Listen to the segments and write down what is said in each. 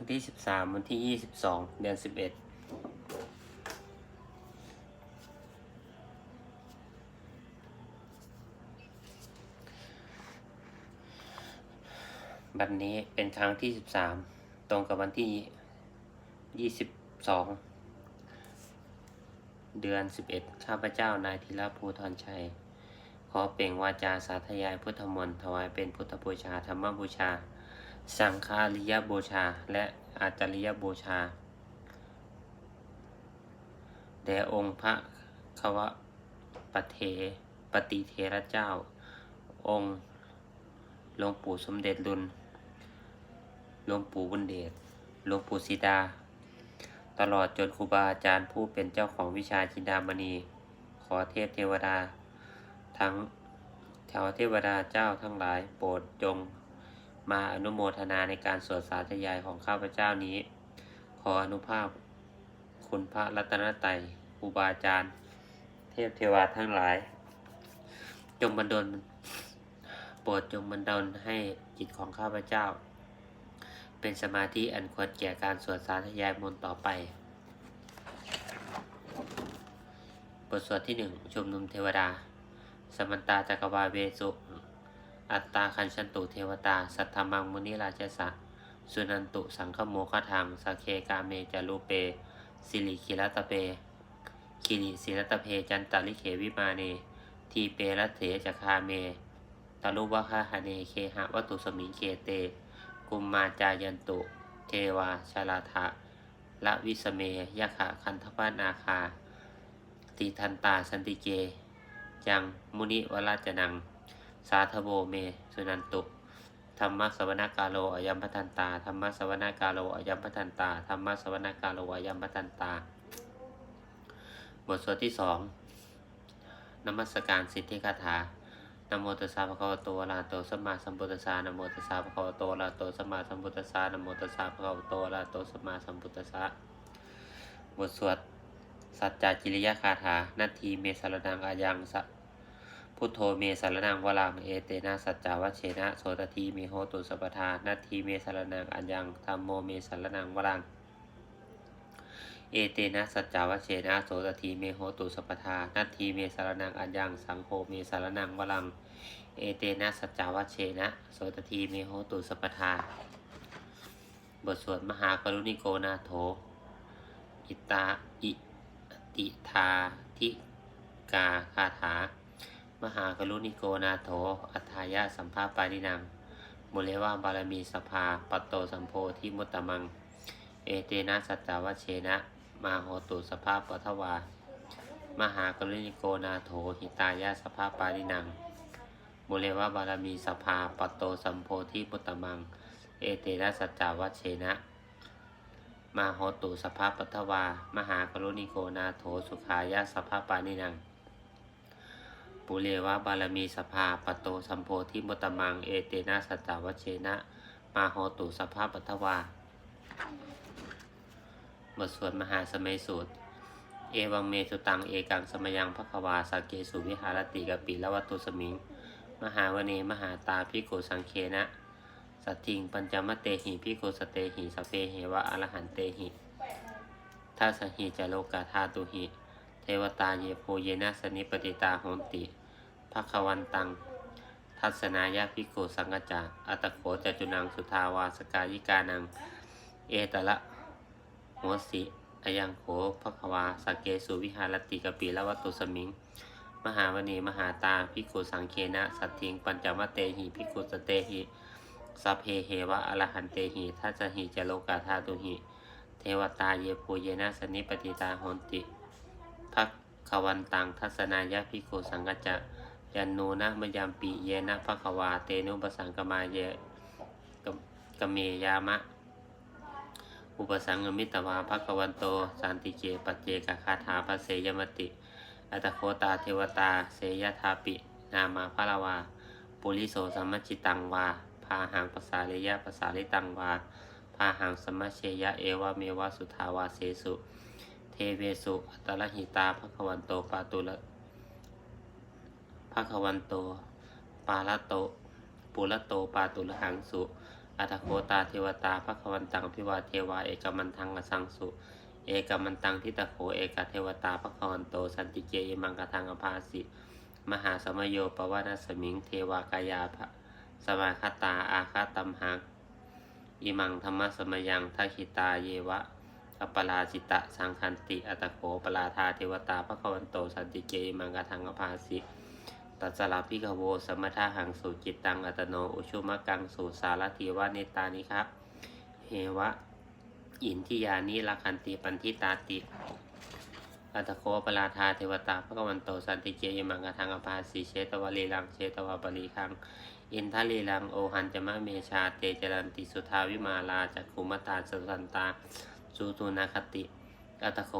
รั้งที่สิบสามวันที่ยี่สิบสองเดือนสิบเอ็ดบัดนนี้เป็นครั้งที่สิบสามตรงกับวันที่ยี่สิบสองเดือนสิบเอ็ดข้าพเจ้านายธีรภูธรชัย ขอเปล่งวาจาสาธยายพุทธมนต์ถวายเป็นพุทธบูชาธรรมบูชา สังฆาริยบูชา และอาจาริยบูชา แด่องค์พระควะปะเทปฏิเทระเจ้า องค์หลวงปู่สมเด็จรุนหลวงปู่บุญเดชหลวงปู่ศิดา ตลอดจนครูบาอาจารย์ผู้เป็นเจ้าของวิชาจินดามณี ขอเทพเทวดา ทั้งแถวเทวดาเจ้าทั้งหลายโปรดจง มาอนุโมทนาในการสวดสาธยายของข้าพเจ้านี้ ขออนุภาพ คุณพระรัตนตรัยครูบาอาจารย์ เทพเทวาทั้งหลาย จงบันดลโปรดจงบันดลให้จิตของข้าพเจ้า เป็นสมาธิอันควรแก่การสวดสาธยายมนต์ต่อไปบทสวดที่หนึ่งชุมนุมเทวดา สมันตาจักรวาเวสุ อัตตาคันชันตุเทวตา สัทธมังมุนิราชสะสุนันตุสังฆโมฆทังสักเคกาเมจารูเป สิริคิรัตเปคิริศิรัตเพจันตาลิเขวิมาเน ทีเปรัตเถจคาเมตาลุวะคาหเนเคหะวัตุสมิงเกเต กุมมาจายันตุ เทวาชาลาทะละวิสเมยะขะคันทปานาคาติทันตาสันติเจจังมุนิวราจนัง สาธโบเม สุนันตุ ธรรมะสวนากาโลอายัมปทันตา ธรรมะสวนากาโลอายัมปทันตา ธรรมะสวนากาโลอายัมปทันตา บทสวดที่สองนมัสการสิทธิคาถานโมตัสสะภะคะวะโตอะระหะโตสัมมาสัมพุทธัสสะนโมตัสสะภะคะวะโตอะระหะโตสัมมาสัมพุทธัสสะนโมตัสสะภะคะวะโตอะระหะโตสัมมาสัมพุทธัสสะบทสวดสัจจกิริยคาถานาทีเมสารนังอายังสะ พุทโธเมสารนังวรังเอเตนะสัจจาวเชนะโสตทีเมโหตุสัพพทานาทีเมสารนังอัญญังธรรมโมเมสารนังวรังเอเตนะสัจจาวเชนะโสตทีเมโหตุสัพพทานาทีเมสารนังอัญญังสังโฆเมสารนังวรัง เอเตนะสัจจาวเชนะโสตทีเมโหตุสัพพทาบทสวดมหากรุณิโกนาโถ อิตาอิติทาทิกาคาถา มหากรุณิโกนาโถ อัฏฐายะสัมภาปานินังมุเลวาบารมีสภา ปัตโตสัมโพธิมุตตมัง เอเตนะสัจจาวเชนะมาโหตุสภาปทวามหากรุณิโกนาโถหิตายะสภาปานินังมุเลวาบารมีสภาปัตโตสัมโพธิมุตตมังเอเตนะสัจจาวเชนะมาโหตุสภาปัทวา มหากรุณิโกนาโถ สุขายะสภาปานินัง ปุเรวะบารมีสภาปโตสัมโพธิมตมังเอเตนะสัจจาวเชนะ มาโหตุสภาปัทวาบทสวดมหาสมัยสูตร เอวังเมสุตังเอกังสมยังพระควาสเกสุวิหารติกปิละวัตุสมิง มหาวเนมหาตาพิโกสังเคนะ สัตทิงปัญจมเตหิพิโกสเตหิสเพเหวะอรหันเตหิทัสหิจโลกาธาตุหิ เทวตาเยโพเยนะสนิปติตาโหนติ ภควันตัง ทัศนายาภิกุสังกจาอัตโขจจุนังสุทาวาสกายิกานัง เอตละโหสิอายังโขภควาสเกสุวิหารติกปีละวัตุสมิง มหาวณีมหาตาภิกุสังเคนะ สัตทิง ปัญจมเตหิภิกุสเตหิสัพเพเหวะอรหันเตหิทัสหิจโลกาธาตุหิ เทวตาเยโพเยนะสนิปติตาโหนติพักวันตังทัศนายะพิโกสังกจจะ ยันโนนะมยามปีเยนะภะคะวาเตนุปสังกมาเยกกเมยามะ อุปสังกมิตวาภะควันโตสันติเจปัจเจกคาถาภเสยมติ อัตโคตาเทวตา เสยทาปิ นามาพะละวา ปุริโสสัมมจิตังวา พาหังภาษาเลยะภาษาลิตังวา พาหังสมมชเชยะเอวะเมวะสุทาวาเสสุ เทเวสุ อัตตะหิตาภควันโตปาตุละ ภควันโต ปาละโต ปุระโต ปาตุละหังสุ อัตโคตาเทวตาภควันตังพิวาเทวา เอกมันทังกสังสุเอกมันตังทิตโขเอกเทวตาภควันโต สันติเจยมังกทังอภาสิ มหาสมโยปวานาสมิงเทวากายาภะสมาคตาอาคาตัมหังอิมังธรรมสมยังทัคิตาเยวะอปราจิตะสังคันติอัตโขปราธาเทวตาภควันโต สันติเจยมังกทังอภาสิ ตัสลาพิกโวสมทาหังสุจิตตังอัตโนอุชุมะกังสุสารทีวานิตานิครับเฮวะ อินทิยานิลาคันติปันทิตาติอัตโคปราธาเทวตาพระกวันโตสันติเจยมังกทังอภาสีเชตวลีลังเชตวปรีคังอินทลีลังโอหันจมะเมชาเตจรันติสุทาวิมาลาจักขุมตาสุสันตาสุตุนาคติอัตโค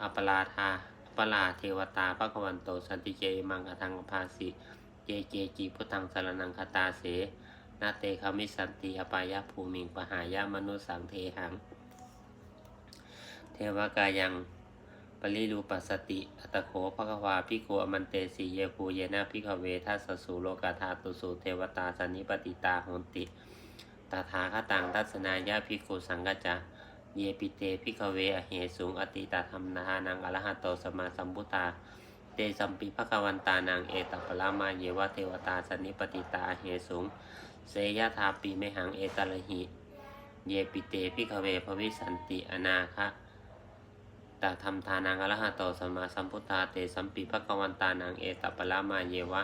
อปราธา ปราเทวตาพระกวันโตสันติเจมังกทังอภาสีเจเจจีพุทธังสารนังคตาเสนาเตคามิสันติอปายาภูมิงปหายามนุสังเทหัง เทวกายังปริรูปัสสติ อัตโขภควาพิโกอมันเตสีเยภูเยนะพิกเวทัสสสูโลกาธาตุสูเทวตาสันนิปติตาหนติตถาคตังทัศนายาพิโกสังกัจจา เยปิเตพิกเวอเหสุงอติตาธรรมนาหานังอรหัตโตสมาสัมพุทาเตสัมปิภควันตานังเอตัปปรามาเยวะเทวตาสันิปติตาเหสุงเสยธาปีเมหังเอตระหิ เยปิเตพิกเวภวิสันติอนาคะตธรรมทานังอรหัตโตสมาสัมพุทาเตสัมปิภควันตานังเอตัปะละมาเยวะ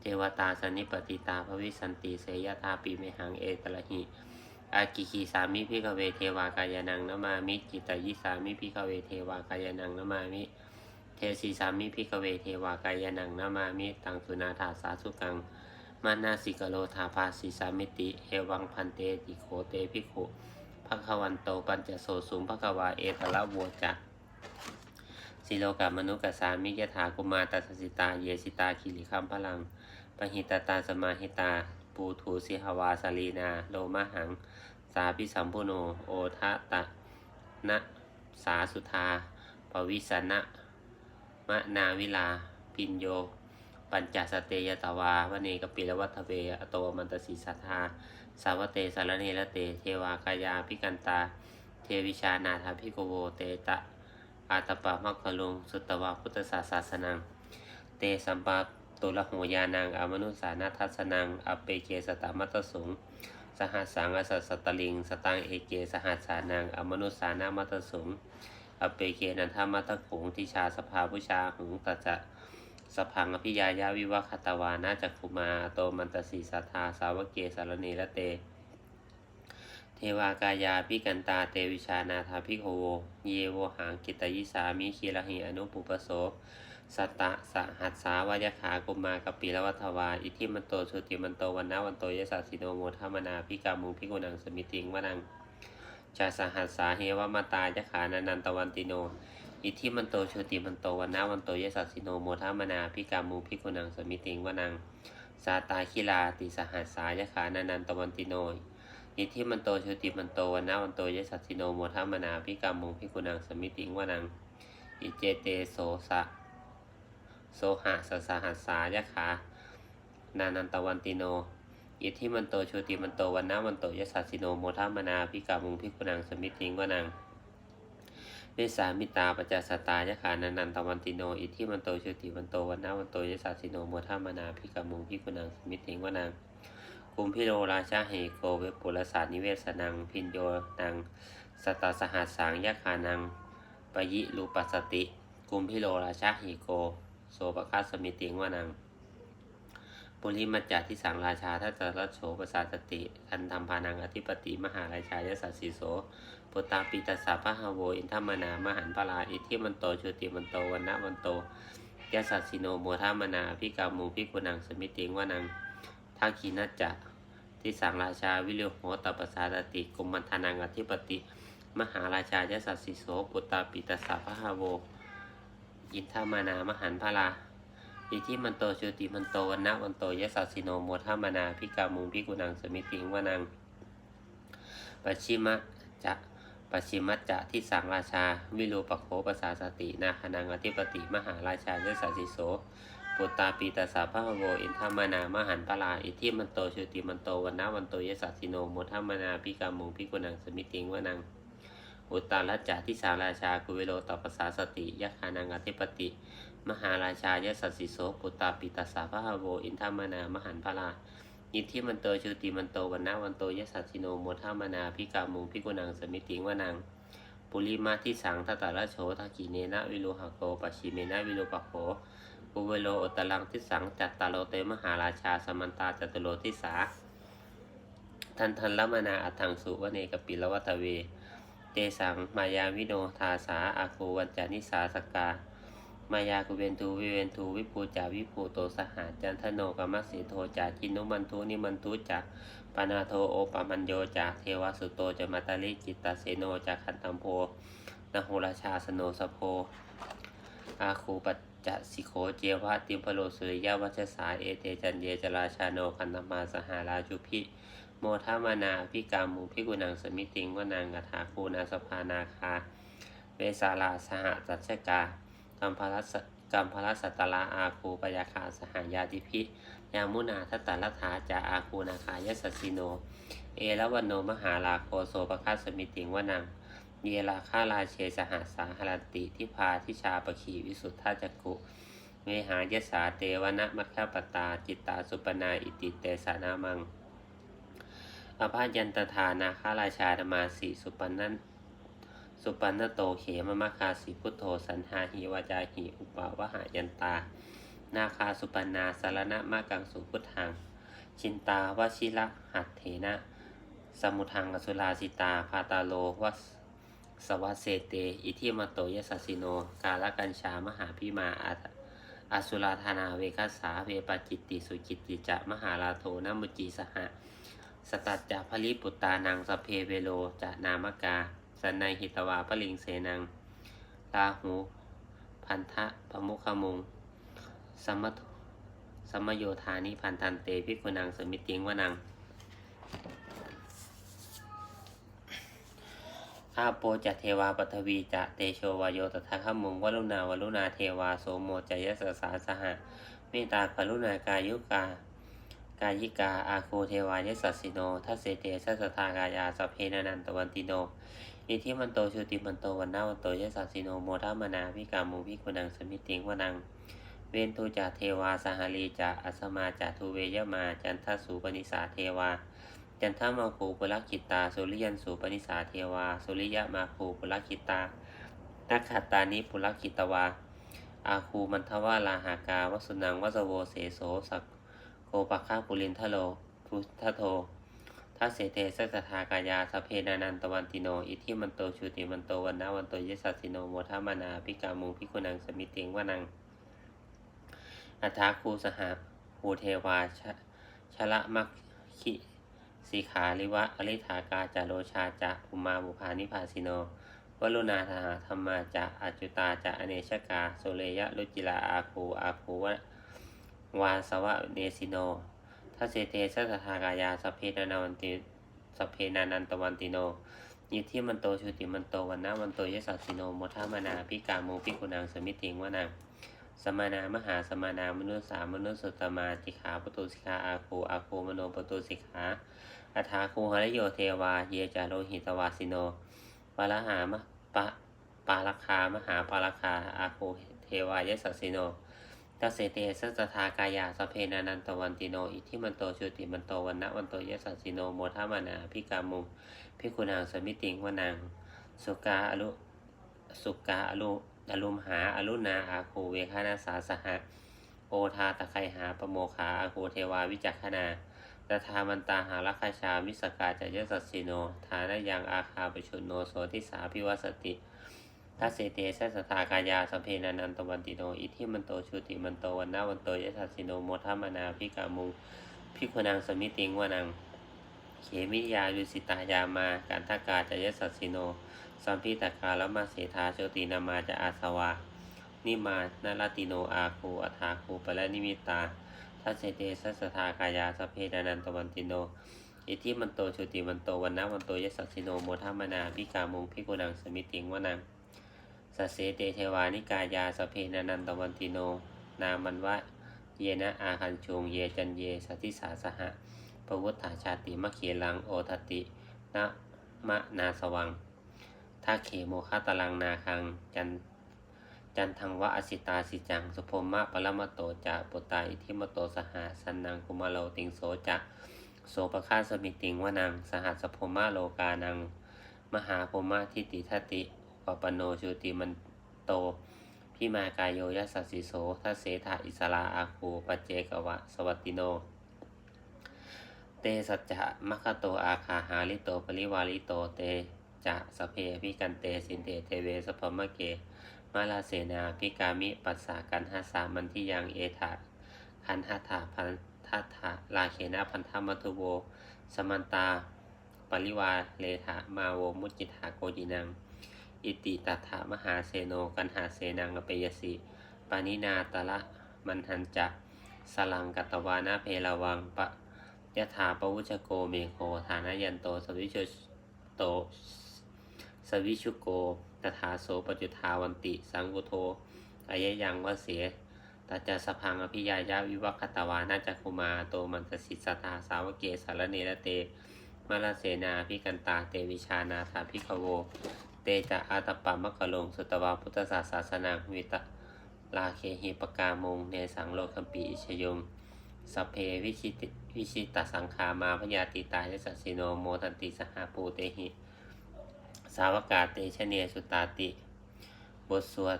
เทวตาสนิปติตาภวิสันติเสยธาปีเมหังเอตระหิ อากิคีสามิพิกเวเทวากายนังนมามิจิตยิสามิพิกเวเทวากายนังนมามิ เทสีสามิพิกเวเทวากายนังนมามิ ตังสุนาถาสาสุกังมานาสิกโลธาภาสิสามิติ เอวังพันเตติโคเตพิขุภควันโตปัญจโสสุงภควาเอตละโวจักสิโลกามนุกัสสามิยถากุมาตัสสิตา เยสิตาคิริคัมพลังปหิตตาสมาหิตา ปูทูสิหวาสลีนา โลมะหัง สาพิสัมพุโน โอทะตะนะสาสุธา ปวิสนะมะนาวิลา ปิญโย ปัญจสเตยตาวาวเนกปิลวัตเว อโตมันตสีสัทธา สาวเตสารเนระเต เทวากายาพิกันตา เทวิชานาถาพิโกโวเตตะ อาตปะมัคคลุง สุตวาพุทธศาสสนัง เตสัมปะตุลโหยานังอมนุสานาทัสนังอเปเกสตามัตตสุง สหัสสังอสัสสตลิง สตังเอเก สหัสสานัง อมนุสานามัตสุงอเปเกนันทามัตขุงทิชาสภาพุชาหงตจจะสพังอภิยายาวิวัคตวานาจักขุมาโตมันตสีสัทธาสาวกเกสารเนระเต เทวากายาพิกันตาเตวิชานาถาพิโคโวเยโวหางกิตยิสามิคีรหิอนุปุปโส สัตะสหัสสาวายขากุมากปิละวัฏวา อิทิมันโตสุติมันโตวันนาวันโตยสัสสิโนโมทามนาพิกามุงพิกุนังสมิติงวนังจาสหัสสาเฮวมาตายะขานานันตวันติโน อิทิมันโตชุติมันโตวันนาวันโตยสัสสิโนโมทามนาพิกามุงพิกุนังสมิติงวนังสาตาคิลาติสหัสสายะขานานันตวันติโนอิทิมันโตชุติมันโตวันนาวันโตยสัสสิโนโมทามนาพิกามุงพิกุนังสมิติงวนังอิเจเตโสสะ โสหะสสหัสสายะขานานันตวันติโน อิทธิมันโตชุติมันโตวันนาวันโตยสัสสิโนโมทามนาพิกามุงพิกุนังสมิติงวนังเวสามิตาปจจสตายะขานานันตวันติโน อิทธิมันโตชุติมันโตวันนาวันโตยสัสสิโนโมทามนาพิกามุงพิกุนังสมิติงวนังกุมพิโรราชาเหโกเวปุรสานิเวสนัง พินโยนังสตตสหัสสังยะคานังปยิรูปัสสติ กุมพิโรราชาเหโก โสปคัสสมิติงวานังปุริมัจจาที่สังราชาทัตรัโสปสาสติทันธรรมพานังอธิปติมหาราชายสัสสิโสปุตตาปิตัสสะพะฮาโวอินทมนามหันพลาอิทิมันโตชุติมันโตวันนะวันโตยสัสสิโนโมทามนาพิกามุพิกุนังสมิติงวานังทักขีนัจจะที่สังราชาวิเลียโหตปสาตติกุมมันธนังอธิปติ มหาราชายสัสสิโสปุตตาปิตาสาพะฮาโว อินทามานามหันพลาอิทิมันโตชุติมันโตวันนะวันโตยสัสสิโนโมทามานาพิกามุงพิกุนังสมิติงวานังปัจฉิมะจะปัจฉิมัจจะที่สังราชา วิรูปโคปสาสตินาคนังอธิปติมหาราชายสัสสิโสปุตตาปีตาสาพะโวอินทามานามหันตลาอิทิมันโตชุติมันโตวันนาวันโตยสัสสิโนโมทามานาพิกามุงพิกุนังสมิติงวนัง อุตตารัจจาทิสาราชากุเวโรตปสสาสติยะคานังอธิปติ มหาราชายสัสสิโสปุตตาปิตาสาพะโวอินทามานามหันพลาอิทิมันโตชุติมันโตวันนาวันโตยสัสสิโนโมทามนาพิกามุงพิกุนังสมิติงวนังปุริมาทิสังทัตตาราโชทักีเนนะวิโลหะโกปชิเมนะวิโลปะโขปุเวโลอุตตลังทิสังจัตตาโลเตมหาราชาสมันตาจัตโลทิสา ทันทันละมนาอัตถังสุวเนกปิลวัตเว เตสังมายาวิโนทาสาอาโควัจจานิสาสกามายาคุเวนทูวิเวนทูวิภูจาวิภูโตสหาจันทโนกรรมสีโทจาจินุมันทุนิมันทุจาปานาโทโอปามัญโยจาเทวสุโตจมาตาลิจิตตาเสโนจาคันตัมโพนโหราชาสโนสโพอาคูปัจจสิโขเจวะติมพโลสุริยวัชสาเอเตจันเยจราชาโนคันธมาสหาราจุพิ โมทามานาพิกามุพิกุนังสมิติงวนางกถาคูนาสภานาคา เวสาลาสหจัชกากัมพลัสกัมพลัสสัตตลาอาคูปยาคาสหายาติพิยามุนาทัตตลัฐาจาอาคูนาคายสัสิโน เอละวันโนมหาลาโคโสปคัสสมิติงวนังเยลาคาราเชสหาสาหรันติทิพาทิชาปขีวิสุทธาจักุเวหายสาเตวนะมัคคปตาจิตตาสุปนาอิติเตสานามัง อภายันตถานาคาราชาธมาสีสุปันนันสุปันนโตเขมมะคาสีพุทโธสันหาหิวาจาหิอุปาวหายันตา นาคาสุปันนาสารณะมะกังสุพุทธัง ชินตาวชิระหัตเถนะ สมุทังอสุลาสิตาพาตาโลวัสสวัสเสเต อิทิมโตยสัสสิโน กาลกัญชามหาพิมาอาทอสุราธานาเวคัสสาเวปจิตติสุจิตติจะมหาลาโทนมุจีสหะ สตัจจะพลิปุตตานังสเพเวโลจะนามกาสันในหิตวาปลิงเสนังลาหู พันธะพมุขมุงสมทสมโยธานิพันธันเตพิกุนังสมิติงวนังอาโปจะเทวาปฐวีจะเตโชวายโยตถาคมุงวลุณาวลุณาเทวาโสโมจยสสาสหะเมตตากรุณากายุกา กายิกาอาคูเทวายสัสสิโนทัสเสเตสัสทากายาสพเพนันตวันติโนอิทิมันโตชุติมันโตวันนาวันโตยสัสสิโนโมทามนาวิกามุวิกุนังสมิติงวนัง เวนทุจาเทวาสหลีจาอัสมาจาทุเวยมาจันทสูปนิสาเทวา จันทมาคูปุลกิตาสุริยันสูปนิสาเทวา สุริยะมาคูปุลกิตานักขัตตานิปุลกิตวาอาคูมันทวาลาหากาวสุนังวัสโวเสโสสัก โกปะคาปุลินทโลพุทธโททัสเสเตสัสสทากายาสเพนานันตวันติโน อิทิมันโตชุติมันโตวันนาวันโตยสัสสิโนโมทามานาพิกามุงพิกุนังสมิติงวนัง อัฏฐาคูสหาภูเทวาชชละมัคคิสิขาลิวะอริธากาจาโรชาจะอุมาบุพานิพาสิโนวลุนาธาธรรมาจะอาจุตาจะอเนชกาโสเลยะลุจิลาอาคูอาคูวะ วาสวะเนสิโนทัสเสเตสัสสทากายาสเพนานาวันติสเพนานันตวันติโนยิทธิมันโตชุติมันโตวันนาวันโตยสัสสิโนโมทามนาพิกาโมพิกุนังสมิติงวนังสมานามหาสมานามนุษสามนุษสุตมาจิขาปตุสิกขาอาคูอาคูมโนปตุสิกขาอัฐาคูหริโยเทวาเยจาโรหิตวาสิโนปาลหามะปะปาลคามหาปาลคาอาคูเทวายสัสสิโน ตเสเตสัสทากายาสเพนานันตวันติโน อิทิมันโตชุติมันโตวันนะวันโตยสัสสิโนโมทามานาพิกามุพิกุณางสมิติงวนังสุกาอรุสุกาอรุอรุมหาอรุณาอาคูเวคานาสาสหะโอทาตะไคหาปโมคาอาคูเทวาวิจักขนาตถามันตาหารัคชาวิสกาจยสัสสิโน ฐานยังอาคาปชุนโนโสทิสาพิวัสติ ทัสเสเตสัสทากายาสัพเพนันันตวันติโนอิทิมันโตชุติมันโตวันนาวันโตยสัสสิโนโมทามนาพิกามุพิคุนังสมิติงวนัง เขมิยายุสิตายามาการทากาจะยสัสสิโน สัมพิตกาลมาเสธาโชตินามาจะอาสวา นิมานาลติโนอาคูอัฏฐาคูปะและนิมิตา ทัสเสเตสัสสทากายาสัพเพนานันตวันติโนอิทิมันโตชุติมันโตวันนะวันโตยสัสสิโนโมทามนาพิกามุงพิกุนังสมิติงวนัง สัสเสเตเทวานิกายาสเพนานันตวันติโน นามันวะเยนะอาคันชงเยจันเยสัทธิสาสหะปวุฒาชาติมะเขลังโอทตินะมะนาสวังทาเขโมคาตลังนาคังจันจันทังวะอสิตาสิจัง สุพมะปรมโตจะปุตตาอิทิมโตสหาสันนังกุมาโลติงโสจะโสปะคาสมิติงวนัง สหัสสพมะโลกานัง มหาพมะทิติทติ ปปโนชุติมันโตพิมากายโยยัสสสิโสทัสเสถาอิสราอาคูปเจกวะ สวัตติโน เตสัจจะมะคะโตอาคาหาลิโตปริวาลิโตเตจะสเพพิกันเตสินเตเทเวสพมะเก มาลาเสนาพิกามิปัสสากันหาสามันที่ยังเอถาคันหาถาพันทัถาลาเขนะพันธมัทุโว สมันตา ปริวาเลถามาโวมุจิถาโกจินัง อิติตัถามหาเสโนกันหาเสนังอเปยสิปานินาตะละมันหันจะสลังกัตวานาเพลวังปะยะถาปวุชโกเมโคฐานายันโตสวิชโตสวิชุโกตถาโสปจุทาวันติ สังกุโทอายะยังวะเสียตัจจสพังอภิยายาวิวัคตวานาจักุมาโตมันตสิสตาสาวเกสารเนระเตมาลาเสนาพิกันตาเตวิชานาถาพิกโว เตจะอาตปปะมะกะลงสุตวาพุทธศาสสนาวิตะลาเคหิปกามงเนสังโลคัมปีอิชยงสัพเพวิชิตวิชิตสังขามาพยาติตายสัสิโนโมทันติสหาปูเตหิ สาวกาเตชเนสุตาติ บทสวด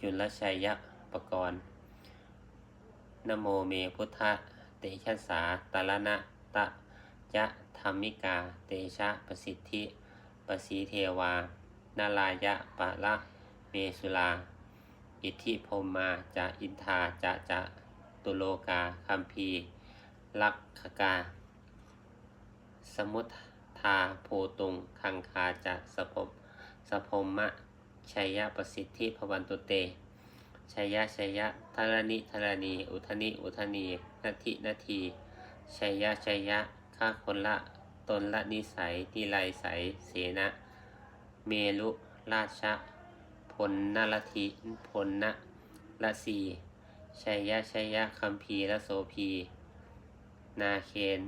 จุลชัยยะปกรณ์นโมเมพุทธะเตชะสาตาลนะตะยะธรรมิกา เตชะประสิทธิ ประสีเทวา นาลายะปะละเมสุลา อิทธิพมมาจะอินทาจะจะตุโลกาคัมภีลักขกา สมุทธาโพตุง คังคาจะสะพมสะพมมะชัยยะประสิทธิพวันตุเตชัยยะชัยยะทารณิทารณี อุทนิอุทนีนาทินาทีชัยยะชัยยะข้าคนละตนละนิสัยทีไรใสยเสนะ เมลุราชะพลนลทิพลนะละสีชัยยะชัยยะคัมภีร์ละโสภีนาเคน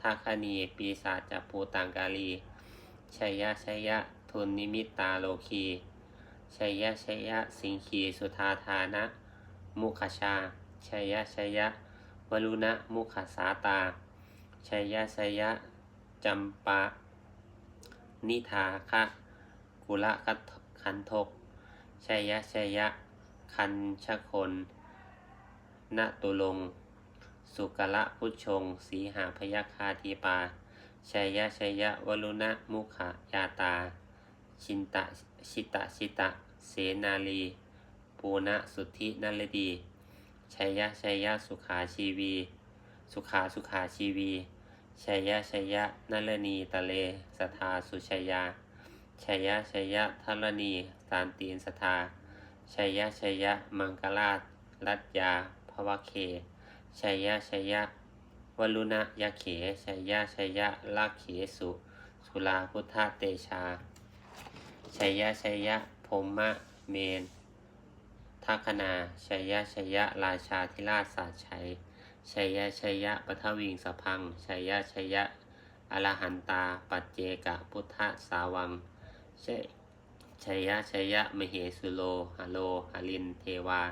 ทัคคณีปีศาจจัปูตังกาลีชัยยะชัยยะทุนนิมิตตาโลคีชัยยะชัยยะสิงคีสุธาธานะ มุขชาชัยยะชัยยะวรุณะมุขสาตาชัยยะชัยยะจำปานิทาคะ กุละคันทกชัยยะชัยยะ คันชะคนณตุลง สุกละพุชง สีหาพยาคาทีปาชัยยะชัยยะวรุณะมุขยาตา ชินตะชิตะชิตะ เสนาลี ปูณะสุทธินลดีชัยยะชัยยะสุขาชีวี สุขาสุขาชีวีชัยยะชัยยะนลนีตะเลสทาสุชัยยา ชัยยะชัยยะทัลนีสานตีนสทาชัยยะชัยยะ มังกราชรัตยาภวเคชัยยะชัยยะวลุณะยะเขชัยยะชัยยะลาเขสุ สุลาพุทธเตชาชัยยะชัยยะพรหมะเมนทัคนาชัยยะชัยยะ ราชาธิราชสาชัยชัยยะชัยยะปทวิงสพังชัยยะชัยยะอรหันตา ปัจเจกะพุทธสาวัง ชชัยยะชัยยะมเหสุโลหโลหลินเทวา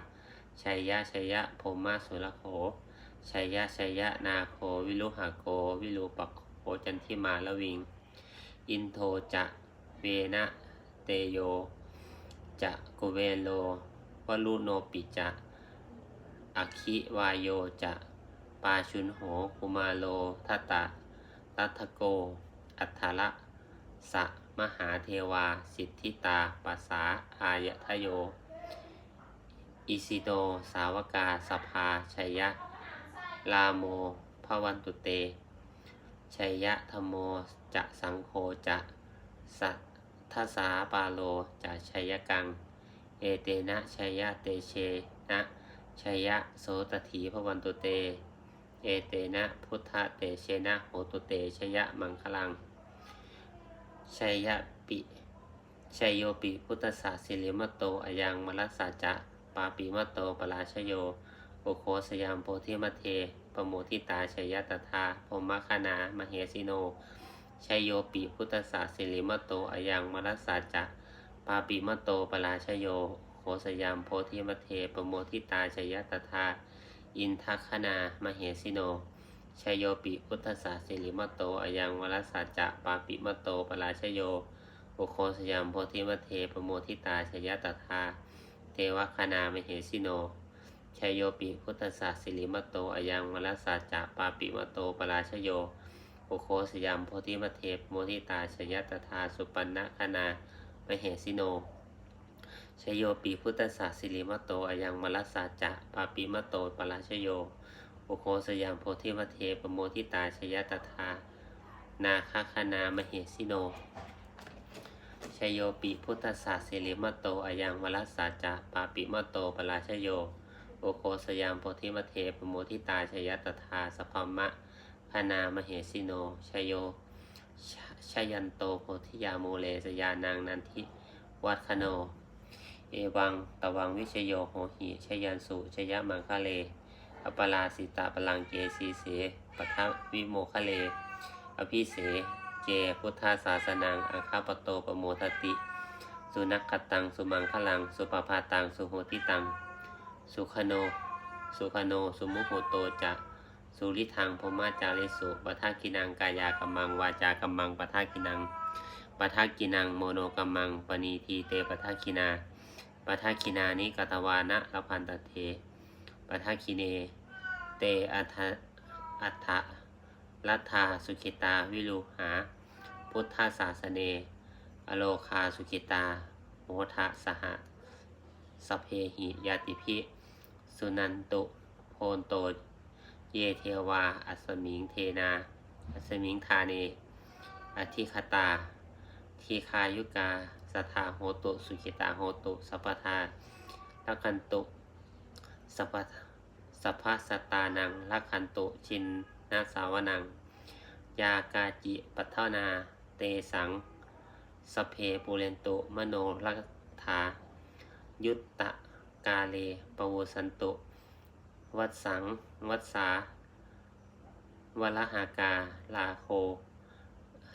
ชัยยะชัยยะพรหมสุรโขชัยยะชัยยะนาโควิลุหะโก วิลุปโขจันทิมาละวิง อินโทจะเวนะเตโย จะกุเวโลวลุโนปิจะอคิวายโยจะปาชุนโหกุมาโลทัตตะตัทโก อัฏฐละสะ มหาเทวา สิทธิตาปัสสาอายทโย อิสิโตสาวกาสภาชัยยะ ลาโมภวันตุเต ชัยยะธรรมโมจะสังโฆจะสัทสาปาโลจะชัยกัง เอเตนะชัยยะเตเชนะชัยยะโสตถีภวันตุเต เอเตนะพุทธเตเชนะโหตุเตชยะมังคลัง ชัยยะปิชัยโยปิพุทธศาสิลิมโตอายังมรัสสาจะปาปิมโตปราชโยโอโคสยามโพธิมเทปโมทิตาชัยยะตถาพมคณามเหสิโนชัยโยปิพุทธศาสิริมโตอายังมรัสสาจะปาปิมโตปราชโยโคสยามโพธิมเทปโมทิตาชัยยะตถาอินทัคคณามเหสิโน ชยโยปิพุทธศาสิริมตโตอายังวรัสสัจจะปาปิมตโตปราชโยโอโคสยามโพธิมัเทปโมทิตาชยตถาเทวคณามเหสิโนชยโยปิพุทธศาสิริมตโตอายังวรัสสัจจะปาปิมตโตปราชโยโอโคสยามโพธิมัเทปโมทิตาชยตถาสุปันนะคณามเหสิโนชยโยปีพุทธศาสิริมตโตอายังมรัสสาจะปาปิมตโตปราชโย โอโคสยามโพธิมเทปโมทิตาชยตถานาคคณามเหสิโนชยโยปิพุทธศาสิริมโตอายังมรัสสาจะปาปิมโตปราชโย โอโคสยามโพธิมเทปโมทิตาชยตถาสพพมะคณามเหสิโนชยโยชชยันโตโพธิยาโมเลสยานางนันทิวัดคโน เอวังตวังวิชโยโหหิชยันสุชยมังคะเล อปราสิตาปลังเกสีเสปทะวิโมคะเล อภิเส เจพุทธาศาสนังอังคาปโตปโมทติ สุนักขตัง สุมังคลัง สุปภาตัง สุโหติตัง สุขโน สุขโน สุมุโหโตจะ สุริทังพมาจาริสุปทากินังกายากัมมัง วาจากัมมังปทากินังปทากินังโมโนกัมมังปณีทีเตปทากินาปทาคินานิกตวานะละพันตเท ปทาคิเน เตอัทอัฏฐะรัตถาสุขิตาวิรุหา พุทธศาสเน อโลคาสุขิตา โมทะสหสเพหิยาติพิสุนันตุโพนโต เยเทวา อัสมิงเทนา อัสมิงทาเน อธิคตา ทีคายุกา สทาโหตุ สุขิตาโหตุ สัพพทาลักขันตุ สัพสัพพสตานังลักขันตุชินนาสาวนัง ยากาจิปัทนา เตสัง สเพปุเรนตุมโนลักธายุตตะกาเลปวสันตุวัดสัง วัดสาวลหากา ลาโค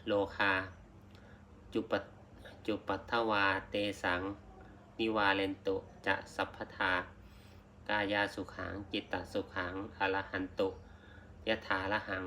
โลคา จุปจุปัทวา เตสัง นิวาเลนตุจะสัพพทา กายาสุขังจิตตสุขังอรหันตุยถาละหัง